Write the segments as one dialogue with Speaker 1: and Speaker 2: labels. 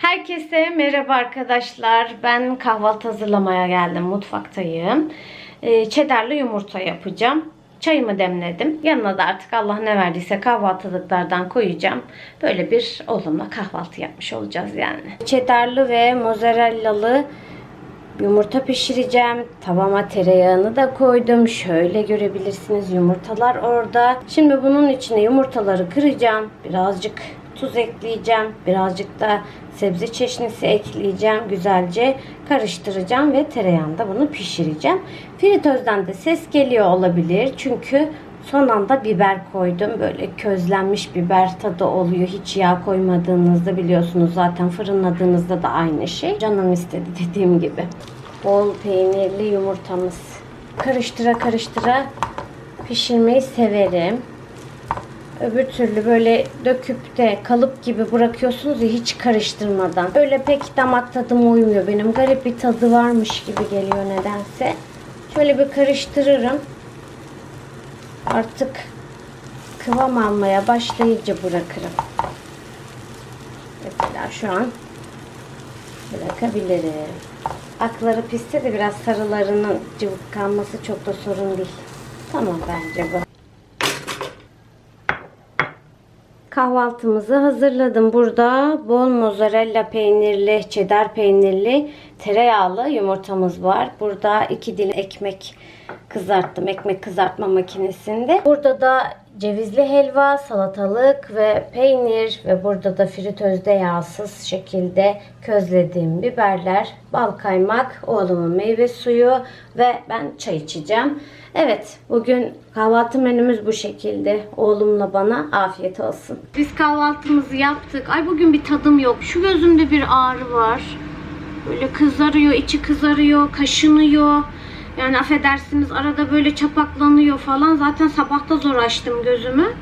Speaker 1: Herkese merhaba arkadaşlar. Ben kahvaltı hazırlamaya geldim. Mutfaktayım. Ee, Çedarlı yumurta yapacağım. Çayımı demledim. Yanına da artık Allah ne verdiyse kahvaltılıklardan koyacağım. Böyle bir oğlumla kahvaltı yapmış olacağız yani. Çedarlı ve mozzarellalı Yumurta pişireceğim. Tavama tereyağını da koydum. Şöyle görebilirsiniz yumurtalar orada. Şimdi bunun içine yumurtaları kıracağım. Birazcık tuz ekleyeceğim. Birazcık da sebze çeşnisi ekleyeceğim. Güzelce karıştıracağım ve tereyağında bunu pişireceğim. Fritözden de ses geliyor olabilir. Çünkü son anda biber koydum. Böyle közlenmiş biber tadı oluyor. Hiç yağ koymadığınızda biliyorsunuz zaten fırınladığınızda da aynı şey. Canım istedi dediğim gibi. Bol peynirli yumurtamız. Karıştıra karıştıra pişirmeyi severim. Öbür türlü böyle döküp de kalıp gibi bırakıyorsunuz ya hiç karıştırmadan. Öyle pek damak tadıma uymuyor benim. Garip bir tadı varmış gibi geliyor nedense. Şöyle bir karıştırırım. Artık kıvam almaya başlayınca bırakırım. Mesela şu an bırakabilirim. Akları pişse de biraz sarılarının cıvık kalması çok da sorun değil. Tamam bence bu. Kahvaltımızı hazırladım. Burada bol mozzarella peynirli, cheddar peynirli, tereyağlı yumurtamız var. Burada iki dilim ekmek kızarttım. Ekmek kızartma makinesinde. Burada da cevizli helva, salatalık ve peynir ve burada da fritözde yağsız şekilde közlediğim biberler, bal kaymak, oğlumun meyve suyu ve ben çay içeceğim. Evet, bugün kahvaltı menümüz bu şekilde. Oğlumla bana afiyet olsun. Biz kahvaltımızı yaptık. Ay bugün bir tadım yok. Şu gözümde bir ağrı var. Böyle kızarıyor, içi kızarıyor, kaşınıyor. Yani affedersiniz arada böyle çapaklanıyor falan. Zaten sabahta zor açtım gözümü.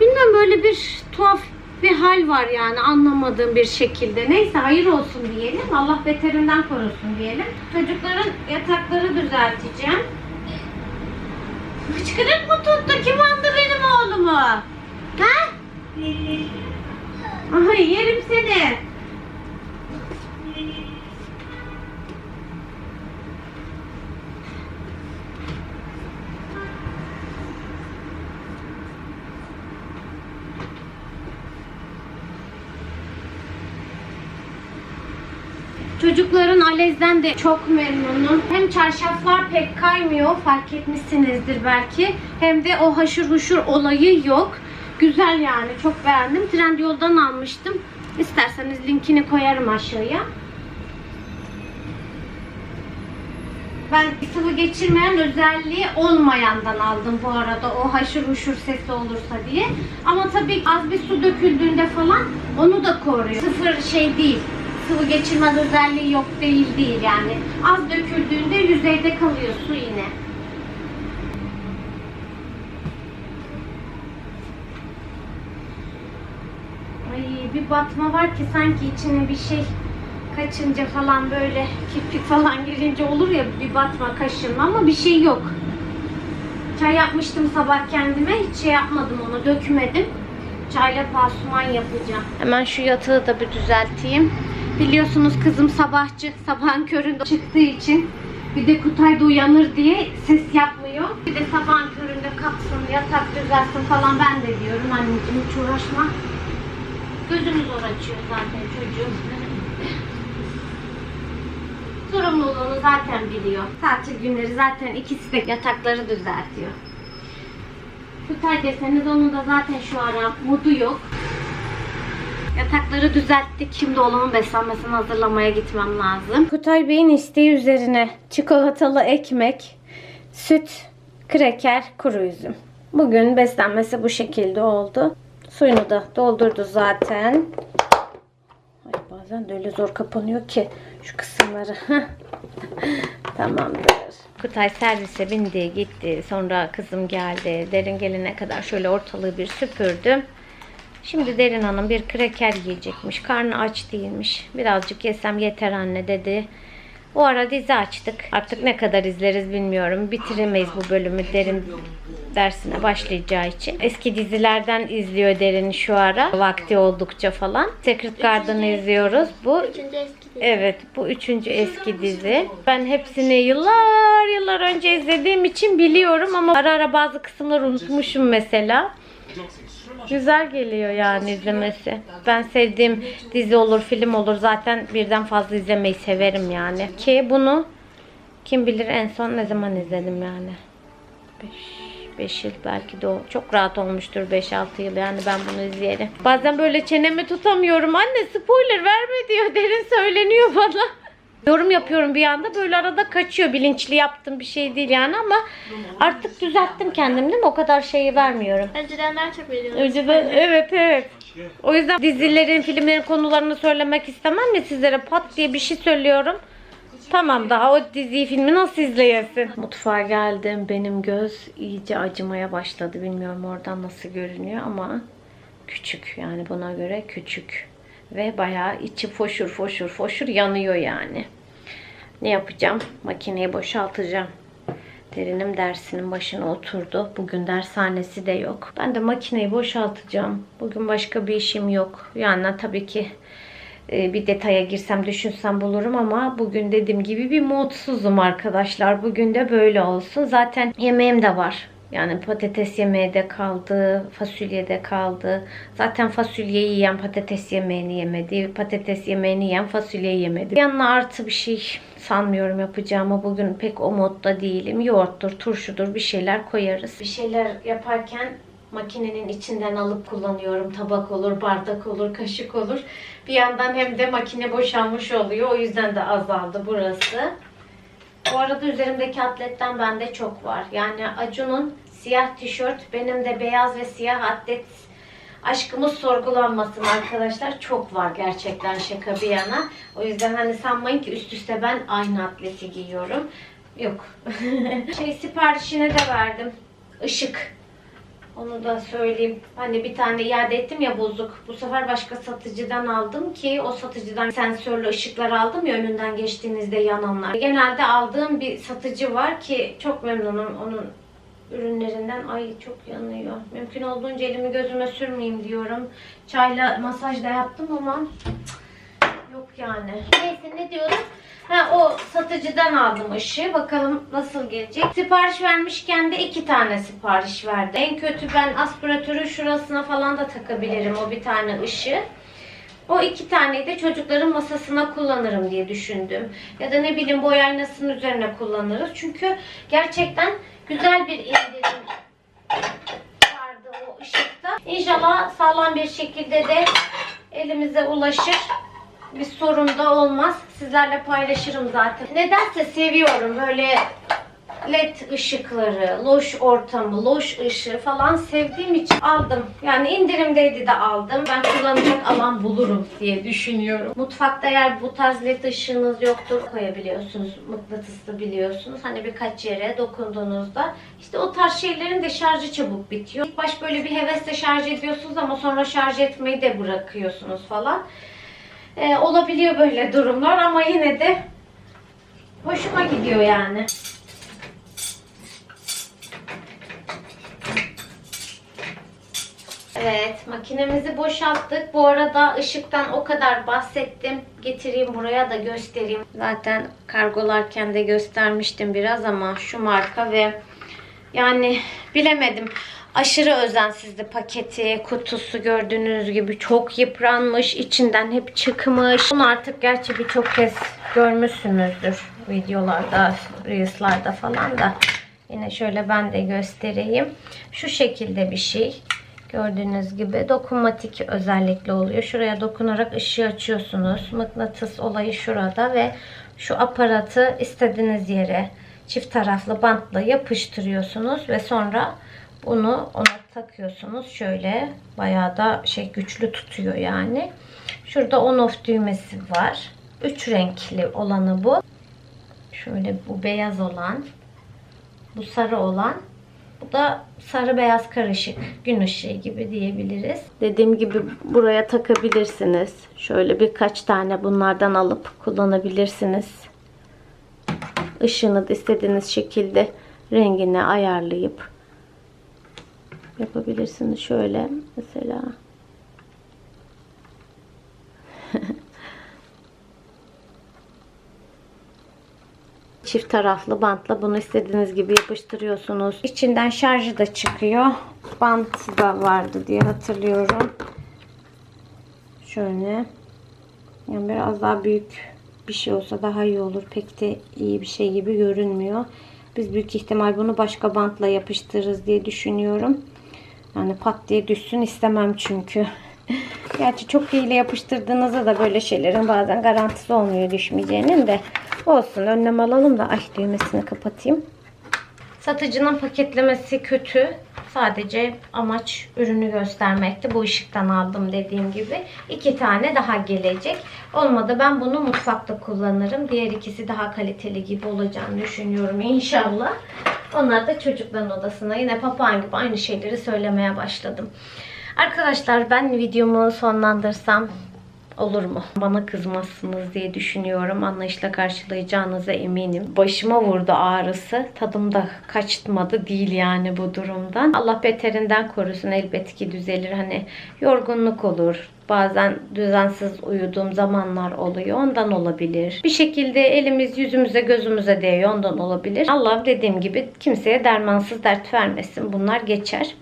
Speaker 1: Bilmem böyle bir tuhaf bir hal var yani anlamadığım bir şekilde. Neyse hayır olsun diyelim. Allah beterinden korusun diyelim. Çocukların yatakları düzelteceğim. Hıçkırık mı tuttu? Kim andı benim oğlumu? Ha? Ay yerim seni. Çocukların Alez'den de çok memnunum. Hem çarşaflar pek kaymıyor fark etmişsinizdir belki. Hem de o haşır huşur olayı yok. Güzel yani çok beğendim. Trendyol'dan almıştım. İsterseniz linkini koyarım aşağıya. Ben sıvı geçirmeyen özelliği olmayandan aldım bu arada o haşır huşur sesi olursa diye. Ama tabii az bir su döküldüğünde falan onu da koruyor. Sıfır şey değil. Sıvı geçirmez özelliği yok değil değil yani. Az döküldüğünde yüzeyde kalıyor su yine. Ay bir batma var ki sanki içine bir şey kaçınca falan böyle kirpik falan girince olur ya bir batma kaşınma ama bir şey yok. Çay yapmıştım sabah kendime. Hiç şey yapmadım onu dökmedim. Çayla pasuman yapacağım. Hemen şu yatağı da bir düzelteyim. Biliyorsunuz kızım sabahçı. Sabahın köründe çıktığı için bir de Kutay da uyanır diye ses yapmıyor. Bir de sabahın köründe kalksın, yatak düzelsin falan ben de diyorum. Anneciğim hiç uğraşma. Gözünü zor açıyor zaten çocuğum. Sorumluluğunu zaten biliyor. Tatil günleri zaten ikisi de yatakları düzeltiyor. Kutay deseniz onun da zaten şu ara modu yok. Yatakları düzelttik. Şimdi oğlumun beslenmesini hazırlamaya gitmem lazım. Kutay Bey'in isteği üzerine çikolatalı ekmek, süt, kreker, kuru üzüm. Bugün beslenmesi bu şekilde oldu. Suyunu da doldurdu zaten. Ay bazen de öyle zor kapanıyor ki şu kısımları. Tamamdır. Kutay servise bindi gitti. Sonra kızım geldi. Derin gelene kadar şöyle ortalığı bir süpürdüm. Şimdi Derin Hanım bir kreker yiyecekmiş. Karnı aç değilmiş. Birazcık yesem yeter anne dedi. O ara dizi açtık. Artık ne kadar izleriz bilmiyorum. Bitiremeyiz bu bölümü. Derin dersine başlayacağı için. Eski dizilerden izliyor Derin şu ara. Vakti oldukça falan. Secret Garden'ı izliyoruz. Bu
Speaker 2: Üçüncü eski dizi.
Speaker 1: Evet bu üçüncü eski dizi. Ben hepsini yıllar yıllar önce izlediğim için biliyorum ama ara ara bazı kısımları unutmuşum mesela. Güzel geliyor yani izlemesi. Ben sevdiğim dizi olur, film olur. Zaten birden fazla izlemeyi severim yani. Ki bunu kim bilir en son ne zaman izledim yani. 5 yıl belki de o. Çok rahat olmuştur 5-6 yıl yani ben bunu izleyelim. Bazen böyle çenemi tutamıyorum. Anne spoiler verme diyor. Derin söyleniyor bana. Yorum yapıyorum bir anda böyle arada kaçıyor. Bilinçli yaptım bir şey değil yani ama artık düzelttim kendim değil mi? O kadar şeyi vermiyorum.
Speaker 2: Önceden daha çok veriyorum.
Speaker 1: Önceden evet evet. O yüzden dizilerin, filmlerin konularını söylemek istemem ya sizlere pat diye bir şey söylüyorum. Tamam daha o diziyi filmi nasıl izleyesin? Mutfağa geldim. Benim göz iyice acımaya başladı. Bilmiyorum oradan nasıl görünüyor ama küçük yani buna göre küçük. Ve bayağı içi foşur foşur foşur yanıyor yani. Ne yapacağım? Makineyi boşaltacağım. Derinim dersinin başına oturdu. Bugün dershanesi de yok. Ben de makineyi boşaltacağım. Bugün başka bir işim yok. Yani tabii ki e, bir detaya girsem düşünsem bulurum ama bugün dediğim gibi bir mutsuzum arkadaşlar. Bugün de böyle olsun. Zaten yemeğim de var. Yani patates yemeği kaldı, fasulye de kaldı. Zaten fasulyeyi yiyen patates yemeğini yemedi. Patates yemeğini yiyen fasulyeyi yemedi. Yanına artı bir şey sanmıyorum yapacağımı. Bugün pek o modda değilim. Yoğurttur, turşudur bir şeyler koyarız. Bir şeyler yaparken makinenin içinden alıp kullanıyorum. Tabak olur, bardak olur, kaşık olur. Bir yandan hem de makine boşalmış oluyor. O yüzden de azaldı burası. Bu arada üzerimdeki atletten bende çok var. Yani Acun'un siyah tişört, benim de beyaz ve siyah atlet aşkımız sorgulanmasın arkadaşlar. Çok var gerçekten şaka bir yana. O yüzden hani sanmayın ki üst üste ben aynı atleti giyiyorum. Yok. şey siparişine de verdim. Işık. Onu da söyleyeyim. Hani bir tane iade ettim ya bozuk. Bu sefer başka satıcıdan aldım ki o satıcıdan sensörlü ışıklar aldım ya önünden geçtiğinizde yananlar. Genelde aldığım bir satıcı var ki çok memnunum onun ürünlerinden. Ay çok yanıyor. Mümkün olduğunca elimi gözüme sürmeyeyim diyorum. Çayla masaj da yaptım ama cık, yok yani. Neyse ne diyorum? Ha, o satıcıdan aldım ışığı. Bakalım nasıl gelecek. Sipariş vermişken de iki tane sipariş verdi. En kötü ben aspiratörün şurasına falan da takabilirim o bir tane ışığı. O iki taneyi de çocukların masasına kullanırım diye düşündüm. Ya da ne bileyim boy aynasının üzerine kullanırız. Çünkü gerçekten güzel bir indirim vardı o ışıkta. İnşallah sağlam bir şekilde de elimize ulaşır bir sorun da olmaz. Sizlerle paylaşırım zaten. Nedense seviyorum böyle led ışıkları, loş ortamı, loş ışığı falan sevdiğim için aldım. Yani indirimdeydi de aldım. Ben kullanacak alan bulurum diye düşünüyorum. Mutfakta eğer bu tarz led ışığınız yoktur koyabiliyorsunuz. Mıknatıslı biliyorsunuz. Hani birkaç yere dokunduğunuzda işte o tarz şeylerin de şarjı çabuk bitiyor. İlk baş böyle bir hevesle şarj ediyorsunuz ama sonra şarj etmeyi de bırakıyorsunuz falan. Ee, olabiliyor böyle durumlar ama yine de hoşuma gidiyor yani. Evet, makinemizi boşalttık. Bu arada ışıktan o kadar bahsettim. Getireyim buraya da göstereyim. Zaten kargolarken de göstermiştim biraz ama şu marka ve yani bilemedim. Aşırı özensizdi paketi, kutusu gördüğünüz gibi çok yıpranmış, içinden hep çıkmış. Bunu artık gerçi birçok kez görmüşsünüzdür videolarda, reels'larda falan da. Yine şöyle ben de göstereyim. Şu şekilde bir şey. Gördüğünüz gibi dokunmatik özellikle oluyor. Şuraya dokunarak ışığı açıyorsunuz. Mıknatıs olayı şurada ve şu aparatı istediğiniz yere çift taraflı bantla yapıştırıyorsunuz ve sonra bunu ona takıyorsunuz. Şöyle bayağı da şey güçlü tutuyor yani. Şurada on off düğmesi var. Üç renkli olanı bu. Şöyle bu beyaz olan. Bu sarı olan. Bu da sarı beyaz karışık. Gün ışığı gibi diyebiliriz. Dediğim gibi buraya takabilirsiniz. Şöyle birkaç tane bunlardan alıp kullanabilirsiniz. Işığını istediğiniz şekilde rengini ayarlayıp yapabilirsiniz. Şöyle mesela. Çift taraflı bantla bunu istediğiniz gibi yapıştırıyorsunuz. İçinden şarjı da çıkıyor. Bant da vardı diye hatırlıyorum. Şöyle. Yani biraz daha büyük bir şey olsa daha iyi olur. Pek de iyi bir şey gibi görünmüyor. Biz büyük ihtimal bunu başka bantla yapıştırırız diye düşünüyorum. Yani pat diye düşsün istemem çünkü. Gerçi çok iyiyle yapıştırdığınızda da böyle şeylerin bazen garantisi olmuyor düşmeyeceğinin de. Olsun önlem alalım da ay düğmesini kapatayım. Satıcının paketlemesi kötü. Sadece amaç ürünü göstermekti. Bu ışıktan aldım dediğim gibi. iki tane daha gelecek. Olmadı ben bunu mutfakta kullanırım. Diğer ikisi daha kaliteli gibi olacağını düşünüyorum inşallah. Onlar da çocukların odasına yine papağan gibi aynı şeyleri söylemeye başladım. Arkadaşlar ben videomu sonlandırsam olur mu? Bana kızmazsınız diye düşünüyorum. Anlayışla karşılayacağınıza eminim. Başıma vurdu ağrısı. Tadım da kaçmadı değil yani bu durumdan. Allah beterinden korusun. Elbet ki düzelir. Hani yorgunluk olur. Bazen düzensiz uyuduğum zamanlar oluyor. Ondan olabilir. Bir şekilde elimiz yüzümüze gözümüze değiyor. Ondan olabilir. Allah dediğim gibi kimseye dermansız dert vermesin. Bunlar geçer.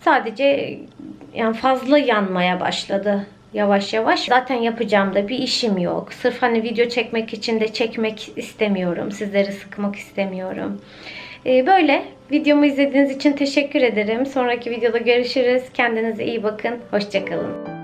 Speaker 1: Sadece yani fazla yanmaya başladı yavaş yavaş. Zaten yapacağım da bir işim yok. Sırf hani video çekmek için de çekmek istemiyorum. Sizleri sıkmak istemiyorum. Ee, böyle videomu izlediğiniz için teşekkür ederim. Sonraki videoda görüşürüz. Kendinize iyi bakın. Hoşçakalın.